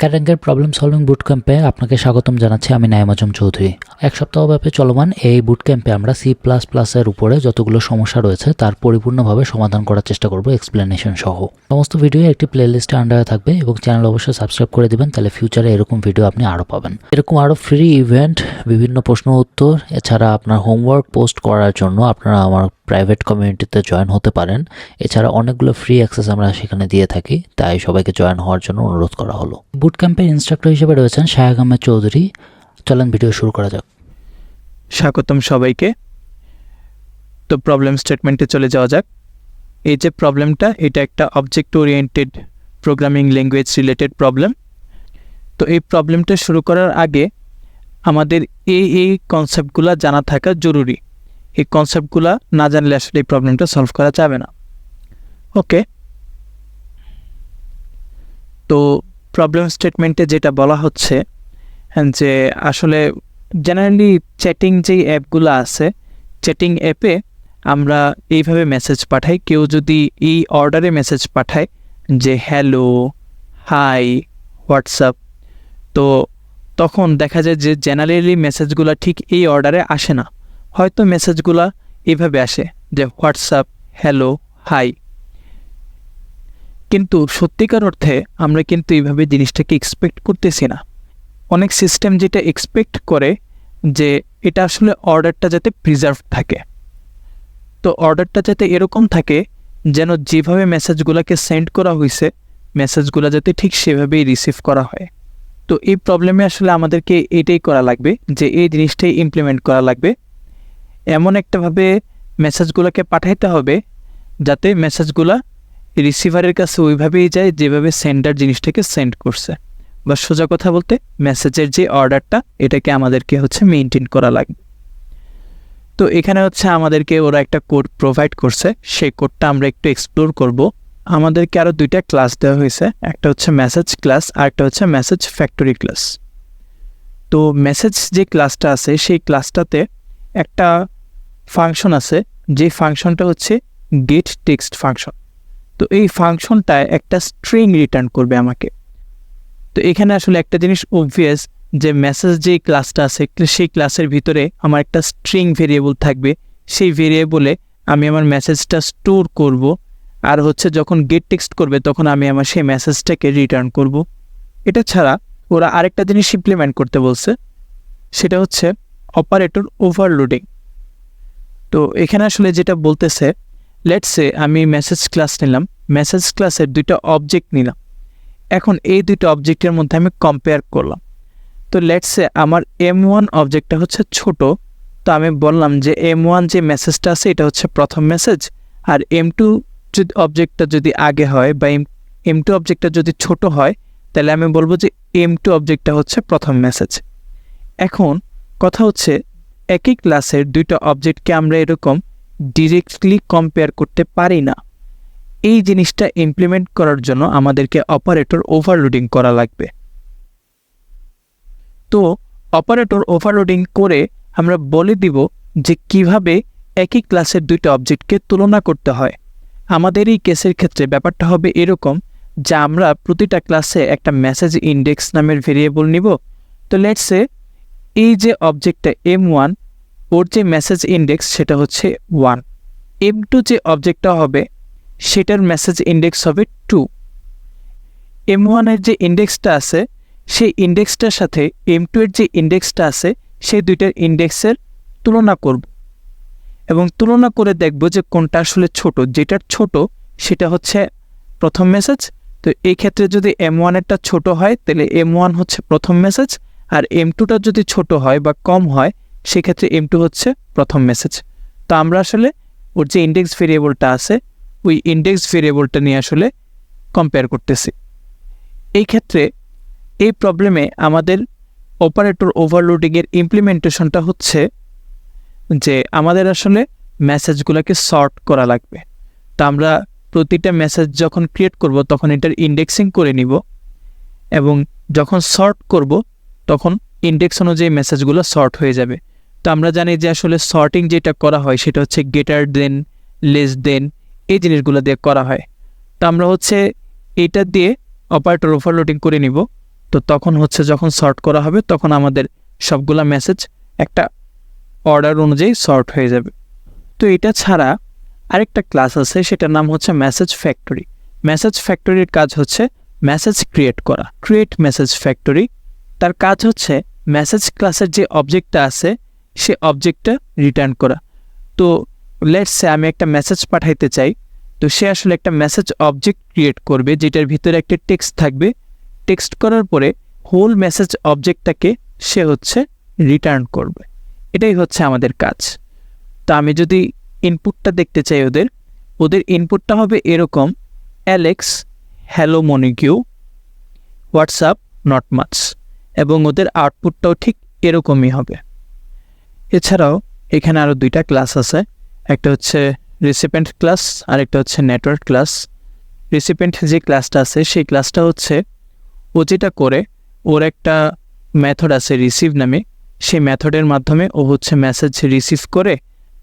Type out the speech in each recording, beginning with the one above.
ক্যারেঙ্গের problem solving বুট ক্যাম্পে আপনাকে স্বাগতম জানাচ্ছি, আমি নাইম আজম চৌধুরী। এক সপ্তাহব্যাপী চলমান এই বুট ক্যাম্পে আমরা সি প্লাস প্লাসের উপরে যতগুলো সমস্যা রয়েছে, তার পরিপূর্ণভাবে সমাধান করার চেষ্টা করব এক্সপ্লেনেশন সহ। সমস্ত ভিডিও একটি প্লেলিস্টে আন্ডারে থাকবে এবং চ্যানেল অবশ্যই সাবস্ক্রাইব করে দিবেন, তাহলে ফিউচারে এরকম ভিডিও আপনি আরও পাবেন। এরকম আরও ফ্রি ইভেন্ট বিভিন্ন প্রশ্ন উত্তর, এছাড়া আপনার হোমওয়ার্ক পোস্ট করার জন্য আপনারা আমার প্রাইভেট কমিউনিটিতে জয়েন হতে পারেন। এছাড়া অনেকগুলো ফ্রি অ্যাক্সেস আমরা সেখানে দিয়ে থাকি তাই সবাইকে জয়েন হওয়ার জন্য অনুরোধ করা হলো। বুট ক্যাম্পের ইনস্ট্রাক্টর হিসেবে রয়েছেন শায়াক আহমেদ চৌধুরী। চলেন ভিডিও শুরু করা যাক। স্বাগতম সবাইকে। তো প্রবলেম স্টেটমেন্টে চলে যাওয়া যাক। এই যে প্রবলেমটা এটা একটা object oriented programming language related problem তো এই প্রবলেমটা শুরু করার আগে আমাদের এই এই কনসেপ্টগুলো জানা থাকা জরুরি। এই কনসেপ্টগুলো না জানলে আসলে এই প্রবলেমটা সলভ করা যাবে না। ওকে তো প্রবলেম স্টেটমেন্টে যেটা বলা হচ্ছে যে আসলে জেনারেলি চ্যাটিং যেই অ্যাপগুলো আছে চ্যাটিং অ্যাপে আমরা এইভাবে মেসেজ পাঠাই, কেউ যদি এই অর্ডারে মেসেজ পাঠায় যে হ্যালো হাই হোয়াটসঅ্যাপ তো তখন দেখা যায় যে জেনারেলি মেসেজগুলো ঠিক এই অর্ডারে আসে না। হয়তো মেসেজগুলো এভাবে আসে যে হোয়াটসঅ্যাপ, হ্যালো, হাই। কিন্তু সত্যিকার অর্থে আমরা কিন্তু এইভাবে জিনিসটাকে এক্সপেক্ট করতেছি না। অনেক সিস্টেম যেটা এক্সপেক্ট করে যে এটা আসলে অর্ডারটা যাতে প্রিজার্ভ থাকে। তো অর্ডারটা যাতে এরকম থাকে যেন যেভাবে মেসেজগুলোকে সেন্ড করা হয়েছে মেসেজগুলো যাতে ঠিক সেভাবেই রিসিভ করা হয়। তো এই প্রবলেমে আসলে আমাদেরকে এটাই করা লাগবে যে এই জিনিসটাই ইমপ্লিমেন্ট করা লাগবে। এমন একটাভাবে মেসেজগুলোকে পাঠাইতে হবে, যাতে মেসেজগুলো রিসিভারের কাছে ওইভাবেই যায় যেভাবে সেন্ডার জিনিসটাকে সেন্ড করছে। বা সোজা কথা বলতে মেসেজের যে অর্ডারটা এটাকে আমাদেরকে হচ্ছে মেনটেন করা লাগবে তো এখানে হচ্ছে আমাদেরকে ওরা একটা কোড প্রোভাইড করছে, সেই কোডটা আমরা একটু এক্সপ্লোর করব। আমাদেরকে আরও দুইটা ক্লাস দেওয়া হয়েছে, একটা হচ্ছে মেসেজ ক্লাস আর একটা হচ্ছে মেসেজ ফ্যাক্টরি ক্লাস তো মেসেজ যে ক্লাসটা আছে, সেই ক্লাসটাতে একটা ফাংশন আছে, যে ফাংশনটা হচ্ছে গেট টেক্সট ফাংশন তো এই ফাংশনটায় একটা স্ট্রিং রিটার্ন করবে আমাকে। তো এখানে আসলে একটা জিনিস অবভিয়াস যে মেসেজ যে ক্লাসটা আছে, সেই ক্লাসের ভিতরে আমার একটা স্ট্রিং ভেরিয়েবল থাকবে। সেই ভেরিয়েবলে আমি আমার মেসেজটা স্টোর করব। আর হচ্ছে যখন গেট টেক্সট করবে, তখন আমি আমার সেই মেসেজটাকে রিটার্ন করব। এটা ছাড়া ওরা আরেকটা জিনিস ইমপ্লিমেন্ট করতে বলছে, সেটা হচ্ছে অপারেটর ওভারলোডিং তো এখানে আসলে যেটা বলতেছে লেটসে আমি মেসেজ ক্লাস নিলাম মেসেজ ক্লাসের দুইটা অবজেক্ট নিলাম। এখন এই দুইটা অবজেক্টের মধ্যে আমি কম্পেয়ার করলাম। তো লেটসে আমার এম ওয়ান অবজেক্টটা হচ্ছে ছোট, তো আমি বললাম যে এম ওয়ান যে মেসেজটা আছে, এটা হচ্ছে প্রথম মেসেজ আর এম টু যদি অবজেক্টটা যদি আগে হয় বা এম এম টু অবজেক্টটা যদি ছোট হয়, তাহলে আমি বলব যে এম টু অবজেক্টটা হচ্ছে প্রথম মেসেজ এখন কথা হচ্ছে একই ক্লাসের দুইটা অবজেক্টকে আমরা এরকম ডিরেক্টলি কম্পেয়ার করতে পারি না। এই জিনিসটা ইমপ্লিমেন্ট করার জন্য আমাদেরকে অপারেটর ওভারলোডিং করা লাগবে। তো অপারেটর ওভারলোডিং করে আমরা বলে দিব যে কীভাবে একই ক্লাসের দুইটা অবজেক্টকে তুলনা করতে হয়। আমাদের এই কেসের ক্ষেত্রে ব্যাপারটা হবে এরকম যে আমরা প্রতিটা ক্লাসে একটা মেসেজ ইন্ডেক্স নামের ভেরিয়েবল নিব। তো লেটসে এই যে অবজেক্টটা এম ওয়ান ওর যে মেসেজ ইন্ডেক্স সেটা হচ্ছে ওয়ান এম টু যে অবজেক্টটা হবে, সেটার মেসেজ ইন্ডেক্স হবে টু এম ওয়ানের যে ইন্ডেক্সটা আছে, সেই ইন্ডেক্সটার সাথে এম টু এর যে ইন্ডেক্সটা আছে, সেই দুইটার ইন্ডেক্সের তুলনা করব। এবং তুলনা করে দেখব যে কোনটা আসলে ছোট। যেটার ছোট, সেটা হচ্ছে প্রথম মেসেজ তো এই ক্ষেত্রে যদি এম ওয়ানেরটা ছোট হয়, তাহলে এম ওয়ান হচ্ছে প্রথম মেসেজ আর এম টুটা যদি ছোট হয় বা কম হয়, সেক্ষেত্রে এম টু হচ্ছে প্রথম মেসেজ তো আমরা আসলে ওর যে ইন্ডেক্স ভেরিয়েবলটা আছে, ওই ইন্ডেক্স ভেরিয়েবলটা নিয়ে আসলে কম্পেয়ার করতেছি। এই ক্ষেত্রে এই প্রবলেমে আমাদের অপারেটর ওভারলোডিংয়ের ইমপ্লিমেন্টেশনটা হচ্ছে যে আমাদের আসলে মেসেজগুলোকে সর্ট করা লাগবে। তা আমরা প্রতিটা মেসেজ যখন ক্রিয়েট করব, তখন এটার ইন্ডেক্সিং করে নিব এবং যখন সর্ট করব তখন ইন্ডেক্স অনুযায়ী মেসেজগুলো সর্ট হয়ে যাবে। তো আমরা জানি যে আসলে সর্টিং যেটা করা হয় সেটা হচ্ছে গেটার দেন লেস দেন এই জিনিসগুলো দিয়ে করা হয়। তো আমরা হচ্ছে এটা দিয়ে অপারেটর ওভারলোডিং করে নিব। তো তখন হচ্ছে যখন সর্ট করা হবে তখন আমাদের সবগুলা মেসেজ একটা অর্ডার অনুযায়ী সর্ট হয়ে যাবে। তো এটা ছাড়া আরেকটা ক্লাস আছে, সেটার নাম হচ্ছে মেসেজ ফ্যাক্টরি মেসেজ ফ্যাক্টরির কাজ হচ্ছে মেসেজ ক্রিয়েট করা। ক্রিয়েট মেসেজ ফ্যাক্টরি তার কাজ হচ্ছে মেসেজ ক্লাসের যে অবজেক্টটা আছে, সে অবজেক্টটা রিটার্ন করা। তো লেটসে আমি একটা মেসেজ পাঠাইতে চাই, তো সে আসলে একটা মেসেজ অবজেক্ট ক্রিয়েট করবে, যেটার ভিতরে একটা টেক্সট থাকবে। টেক্সট করার পরে হোল মেসেজ অবজেক্টটাকে সে হচ্ছে রিটার্ন করবে। এটাই হচ্ছে আমাদের কাজ। তো আমি যদি ইনপুটটা দেখতে চাই ওদের ওদের ইনপুটটা হবে এরকম Alex hello Monique WhatsApp not much এবং ওদের আউটপুটটাও ঠিক এরকমই হবে। এছাড়াও এখানে আরও দুইটা ক্লাস আছে, একটা হচ্ছে রিসিপেন্ট ক্লাস আর একটা হচ্ছে নেটওয়ার্ক ক্লাস রিসিপেন্ট যে ক্লাসটা আছে, সেই ক্লাসটা হচ্ছে ও যেটা করে, ওর একটা মেথড আছে রিসিভ নামে। সেই মেথডের মাধ্যমে ও হচ্ছে মেসেজ রিসিভ করে,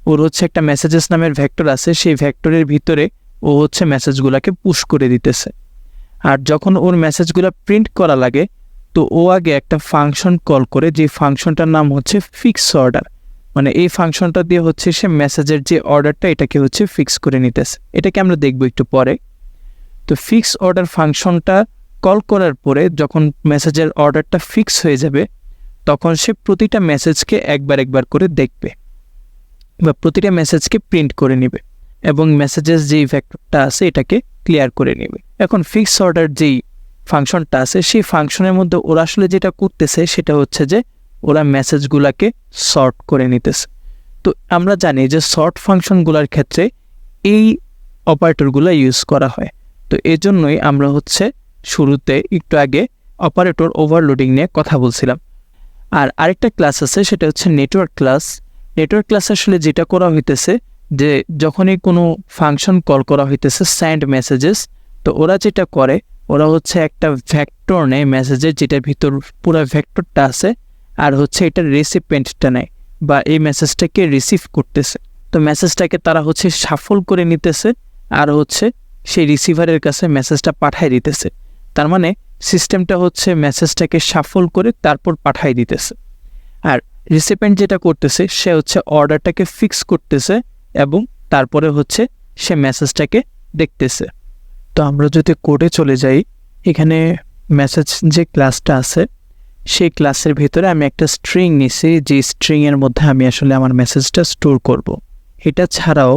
ওর হচ্ছে একটা মেসেজেস নামের ভেক্টর আছে, সেই ভেক্টরের ভিতরে ও হচ্ছে মেসেজগুলোকে পুশ করে দিতেছে। আর যখন ওর মেসেজগুলো প্রিন্ট করা লাগে তো ও আগে একটা ফাংশন কল করে, যে ফাংশনটার নাম হচ্ছে ফিক্স অর্ডার মানে এই ফাংশনটা দিয়ে হচ্ছে সে মেসেজের যে অর্ডারটা এটাকে হচ্ছে ফিক্স করে নিতেছে। এটাকে আমরা দেখব একটু পরে। তো ফিক্স অর্ডার ফাংশনটা কল করার পরে যখন মেসেজের অর্ডারটা ফিক্স হয়ে যাবে, তখন সে প্রতিটা মেসেজকে একবার একবার করে দেখবে বা প্রতিটা মেসেজকে প্রিন্ট করে নেবে এবং মেসেজেস যেই ভ্যাক্টরটা আছে, এটাকে ক্লিয়ার করে নেবে। এখন ফিক্স অর্ডার যেই ফাংশনটা আছে, সেই ফাংশনের মধ্যে ওরা আসলে যেটা করতেছে সেটা হচ্ছে যে ওরা মেসেজগুলোকে সর্ট করে নিতেছে। তো আমরা জানি যে সর্ট ফাংশনগুলোর ক্ষেত্রে এই অপারেটরগুলো ইউজ করা হয়। তো এজন্যই আমরা হচ্ছে শুরুতে একটু আগে অপারেটর ওভারলোডিং নিয়ে কথা বলছিলাম। আর আরেকটা ক্লাস আছে, সেটা হচ্ছে নেটওয়ার্ক ক্লাস। নেটওয়ার্ক ক্লাস আসলে যেটা করা হইতেছে যে যখনই কোনো ফাংশন কল করা হইতেছে স্যান্ড মেসেজেস তো ওরা যেটা করে ওরা হচ্ছে একটা ভ্যাক্টর নেয় মেসেজের যেটার ভিতর পুরো ভ্যাক্টরটা আছে, আর হচ্ছে এটার রেসিপেন্টটা নেয়, বা এই মেসেজটাকে রিসিভ করতেছে। তো মেসেজটাকে তারা হচ্ছে সাফল করে নিতেছে, আর হচ্ছে সেই রিসিভারের কাছে মেসেজটা পাঠাই দিতেছে। তার মানে সিস্টেমটা হচ্ছে মেসেজটাকে সাফল করে তারপর পাঠাই দিতেছে। আর রিসিপেন্ট যেটা করতেছে, সে হচ্ছে অর্ডারটাকে ফিক্স করতেছে, এবং তারপরে হচ্ছে সে মেসেজটাকে দেখতেছে। তো আমরা যদি কোডে চলে যাই, এখানে মেসেজ যে ক্লাসটা আছে, সেই ক্লাসের ভিতরে আমি একটা স্ট্রিং নিছি যে স্ট্রিংয়ের মধ্যে আমি আসলে আমার মেসেজটা স্টোর করব। এটা ছাড়াও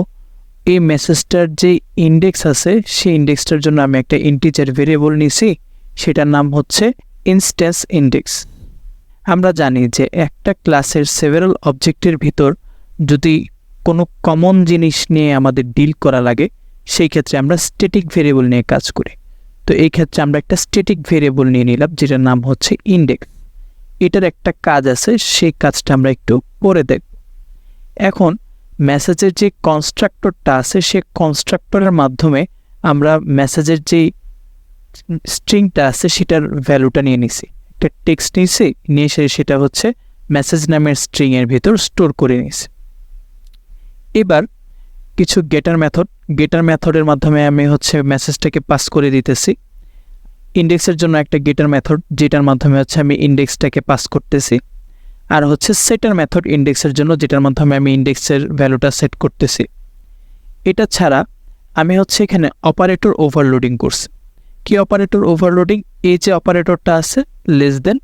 এই মেসেজটার যে ইন্ডেক্স আছে, সেই ইন্ডেক্সটার জন্য আমি একটা ইন্টিজার ভেরিয়েবল নিছি, সেটার নাম হচ্ছে ইনস্ট্যান্স ইন্ডেক্স আমরা জানি যে একটা ক্লাসের সেভারাল অবজেক্টের ভিতর যদি কোনো কমন জিনিস নিয়ে আমাদের ডিল করা লাগে সেই ক্ষেত্রে আমরা স্ট্যাটিক ভেরিয়েবল নিয়ে কাজ করি। তো এই ক্ষেত্রে আমরা একটা স্ট্যাটিক ভেরিয়েবল নিয়ে নিলাম, যেটার নাম হচ্ছে ইন্ডেক্স এটার একটা কাজ আছে, সেই কাজটা আমরা একটু পরে দেখব। এখন মেসেজের যে কনস্ট্রাক্টরটা আছে, সে কনস্ট্রাক্টরের মাধ্যমে আমরা মেসেজের যেই স্ট্রিংটা আছে, সেটার ভ্যালুটা নিয়ে নিছি। একটা টেক্সট নিয়েছি নিয়ে এসে সেটা হচ্ছে মেসেজ নামের স্ট্রিংয়ের ভিতর স্টোর করে নিয়েছি এবার কিছু গেটার মেথড গেটার মেথডের মাধ্যমে আমি হচ্ছে মেসেজটাকে পাস করে দিতেছি। ইন্ডেক্সের জন্য একটা গেটার মেথড যেটার মাধ্যমে হচ্ছে আমি ইন্ডেক্সটাকে পাস করতেছি। আর হচ্ছে সেটার মেথড ইন্ডেক্সের জন্য, যেটার মাধ্যমে আমি ইন্ডেক্সের ভ্যালুটা সেট করতেছি। এটা ছাড়া আমি হচ্ছে এখানে অপারেটর ওভারলোডিং করছি। কি অপারেটর ওভারলোডিং এই যে অপারেটরটা আছে লেস দেন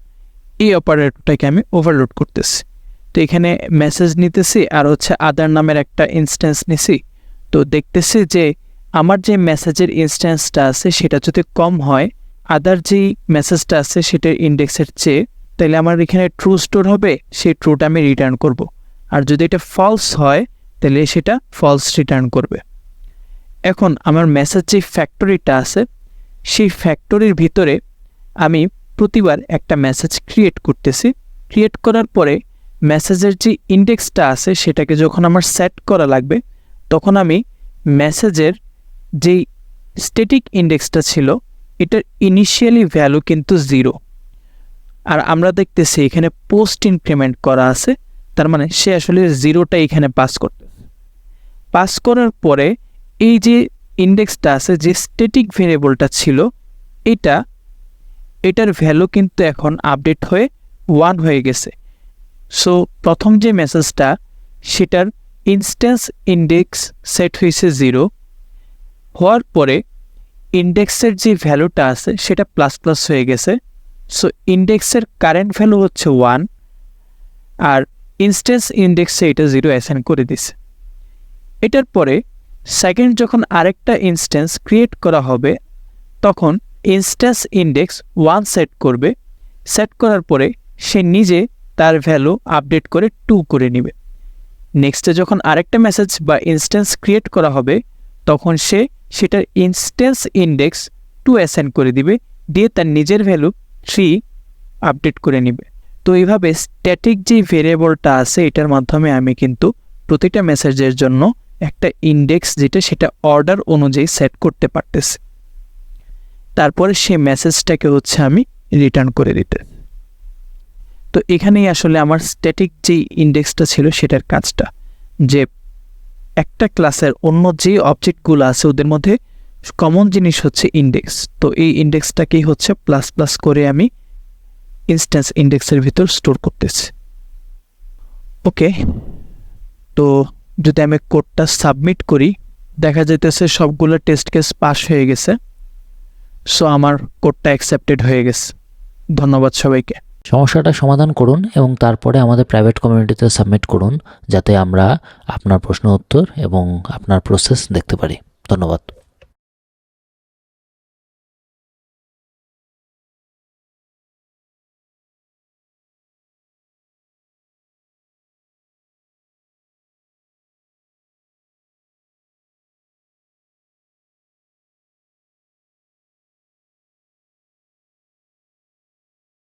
এই অপারেটরটাকে আমি ওভারলোড করতেছি। তো এখানে মেসেজ নিতেছি আর হচ্ছে আদার নামের একটা ইনস্ট্যান্স নিছি। তো দেখতেছি যে আমার যে মেসেজের ইনস্ট্যান্সটা আছে সেটা যদি কম হয় আদার যেই মেসেজটা আছে সেটার ইন্ডেক্সের চেয়ে, তাহলে আমার এখানে ট্রু স্টোর হবে, সেই ট্রুটা আমি রিটার্ন করব। আর যদি এটা ফলস হয়, তাহলে সেটা ফলস রিটার্ন করবে। এখন আমার মেসেজ যে ফ্যাক্টরিটা আছে, সেই ফ্যাক্টরির ভিতরে আমি প্রতিবার একটা মেসেজ ক্রিয়েট করতেছি। ক্রিয়েট করার পরে মেসেজের যে ইন্ডেক্সটা আছে সেটাকে যখন আমার সেট করা লাগবে, তখন আমি মেসেজের যেই স্ট্যাটিক ইন্ডেক্সটা ছিল, এটার ইনিশিয়ালি ভ্যালু কিন্তু জিরো আর আমরা দেখতেছি এখানে পোস্ট ইনক্রিমেন্ট করা আছে, তার মানে সে আসলে জিরোটা এখানে পাস করতেছে। পাস করার পরে এই যে ইন্ডেক্সটা আছে, যে স্ট্যাটিক ভেরিয়েবলটা ছিল, এটা, এটার ভ্যালু কিন্তু এখন আপডেট হয়ে ওয়ান হয়ে গেছে। সো প্রথম যে মেসেজটা সেটার ইনস্ট্যান্স ইন্ডেক্স সেট হয়েছে জিরো হওয়ার পরে ইন্ডেক্সের যে ভ্যালুটা আছে, সেটা প্লাস প্লাস হয়ে গেছে। সো ইন্ডেক্সের কারেন্ট ভ্যালু হচ্ছে ওয়ান আর ইনস্ট্যান্স ইন্ডেক্সে এটা জিরো অ্যাসাইন করে দিছে। এটার পরে সেকেন্ড যখন আরেকটা ইনস্ট্যান্স ক্রিয়েট করা হবে, তখন ইনস্ট্যান্স ইন্ডেক্স ওয়ান সেট করবে। সেট করার পরে সে নিজে তার ভ্যালু আপডেট করে টু করে নেবে। নেক্সটে যখন আরেকটা মেসেজ বা ইনস্ট্যান্স ক্রিয়েট করা হবে, তখন সে সেটার ইনস্ট্যান্স ইন্ডেক্স টু অ্যাসেন্ড করে দিবে, দিয়ে তার নিজের ভ্যালু থ্রি আপডেট করে নেবে। তো এইভাবে স্ট্যাটিক যে ভেরিয়েবলটা আছে, এটার মাধ্যমে আমি কিন্তু প্রতিটা মেসেজের জন্য একটা ইন্ডেক্স যেটা, সেটা অর্ডার অনুযায়ী সেট করতে পারতেছি। তারপরে সে মেসেজটাকে হচ্ছে আমি রিটার্ন করে দিতে। তো এখানেই আসলে আমার স্ট্যাটিক যেই ইন্ডেক্সটা ছিল সেটার কাজটা। যে একটা ক্লাসের অন্য যে অবজেক্টগুলো আছে ওদের মধ্যে কমন জিনিস হচ্ছে ইন্ডেক্স তো এই ইন্ডেক্সটাকেই হচ্ছে প্লাস প্লাস করে আমি ইনস্ট্যান্স ইন্ডেক্সের ভিতর স্টোর করতেছি। ওকে তো যদি আমি কোডটা সাবমিট করি, দেখা যাইতেছে সবগুলো টেস্ট কেস পাস হয়ে গেছে। সো আমার কোডটা অ্যাকসেপ্টেড হয়ে গেছে। ধন্যবাদ সবাইকে। সমস্যাটা সমাধান করুন এবং তারপরে আমাদের প্রাইভেট কমিউনিটিতে সাবমিট করুন, যাতে আমরা আপনার প্রশ্ন উত্তর এবং আপনার প্রসেস দেখতে পারি। ধন্যবাদ।